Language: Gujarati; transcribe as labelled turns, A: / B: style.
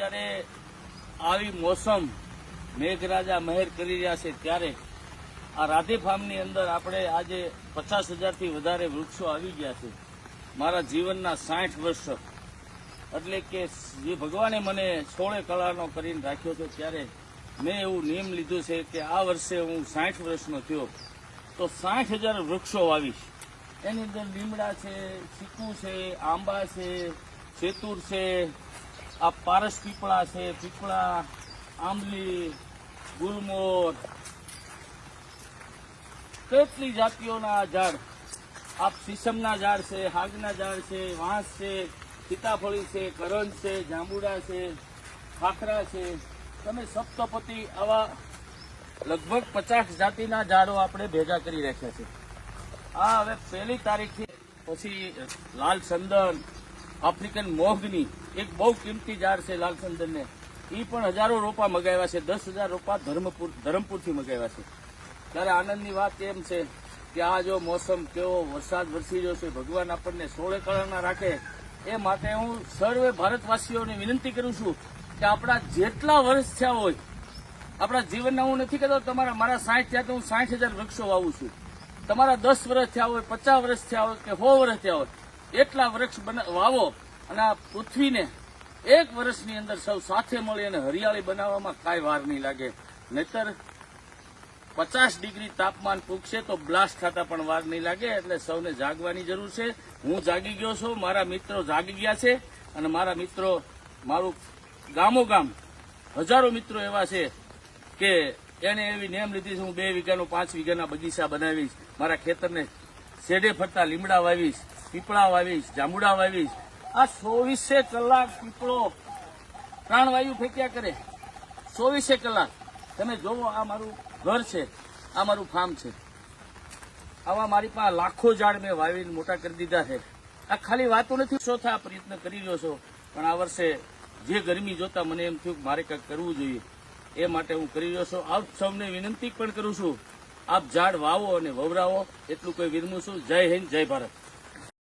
A: જ્યારે આવી મોસમ મેઘરાજા મહેર કરી રહ્યા છે, ત્યારે આ રાધે ફાર્મની અંદર આપણે આજે પચાસ હજારથી વધારે વૃક્ષો આવી ગયા છે. મારા જીવનના સાઠ વર્ષ. એટલે કે જે ભગવાને મને સોળે કળાનો કરીને રાખ્યો હતો ત્યારે મેં એવું નિયમ લીધું છે કે આ વર્ષે હું સાઠ વર્ષનો થયો. તો સાઠ હજાર વૃક્ષો વાવીશ. એની અંદર લીમડા છે, ચીકુ છે, આંબા છે સેતુર છે આ પારસ પીપળા છે, પીપળા, આંબલી, ગુલમોર. કેટલી જાતિઓના ઝાડ? આપ સીસમના ઝાડ છે, હાગના ઝાડ છે, વાંસ છે, સીતાફળી છે કરણ છે, જાંબુડા છે, ખાખરા છે. તમે સપ્તપતિ આવા લગભગ પચાસ જાતિના ઝાડો આપણે ભેગા કરી રાખ્યા છે. આ હવે પહેલી તારીખથી પછી લાલ ચંદન આફ્રિકન મોહગની એક બહુ કિંમતી ઝાડ છે લાલચંદનને એ પણ હજારો રોપા મગાવ્યા છે, દસ હજાર રોપા ધર્મપુર ધરમપુરથી મગાવ્યા છે. ત્યારે આનંદની વાત એમ છે કે આ જો મોસમ કેવો વરસાદ વરસી રહ્યો છે, ભગવાન આપણને સોળે કળાના રાખે. એ માટે હું સર્વે ભારતવાસીઓને વિનંતી કરું છું કે આપણા જેટલા વર્ષ થયા હોય, આપણા જીવનના હું નથી કહેતો, તમારા મારા સાઠ થયા તો હું સાઠ હજાર વૃક્ષો વાવું છું. તમારા દસ વર્ષ થયા હોય, પચાસ વર્ષ થયા હોય કે સો વર્ષ થયા હોય એટલા વૃક્ષ વાવો અને આ પૃથ્વીને એક વર્ષની અંદર સૌ સાથે મળી અને હરિયાળી બનાવવામાં કાંઈ વાર નહીં લાગે. નહીતર પચાસ ડિગ્રી તાપમાન પૂગશે તો બ્લાસ્ટ થતા પણ વાર નહીં લાગે, એટલે સૌને જાગવાની જરૂર છે. હું જાગી ગયો છું, મારા મિત્રો જાગી ગયા છે અને મારા મિત્રો, મારું ગામો ગામ, હજારો મિત્રો એવા છે કે એને એવી નેમ લીધી છે, હું બે વીઘાનું પાંચ વીઘાના બગીચા બનાવીશ, મારા ખેતરને શેડે ફરતા લીમડા વાવીશ પીપળા વાવીશ જાંબુડા વાવીશ આ ચોવીસે કલાક પીપળો પ્રાણવાયુ ફેંક્યા કરે. ચોવીસે કલાક. તમે જોવો, આ મારું ઘર છે, આ મારું ફાર્મ છે. આવા મારી પાસે લાખો ઝાડ મેં વાવીને મોટા કરી દીધા છે. આ ખાલી વાતો નથી ચોથા પ્રયત્ન કરી રહ્યો છો. પણ આ વર્ષે જે ગરમી જોતા મને એમ થયું કે મારે કંઈક કરવું જોઈએ. એ માટે હું કરી રહ્યો છું. આપ સૌને વિનંતી પણ કરું છું. આપ ઝાડ વાવો અને વવરાવો. એટલું કોઈ વિરમું છું. જય હિન્દ, જય ભારત.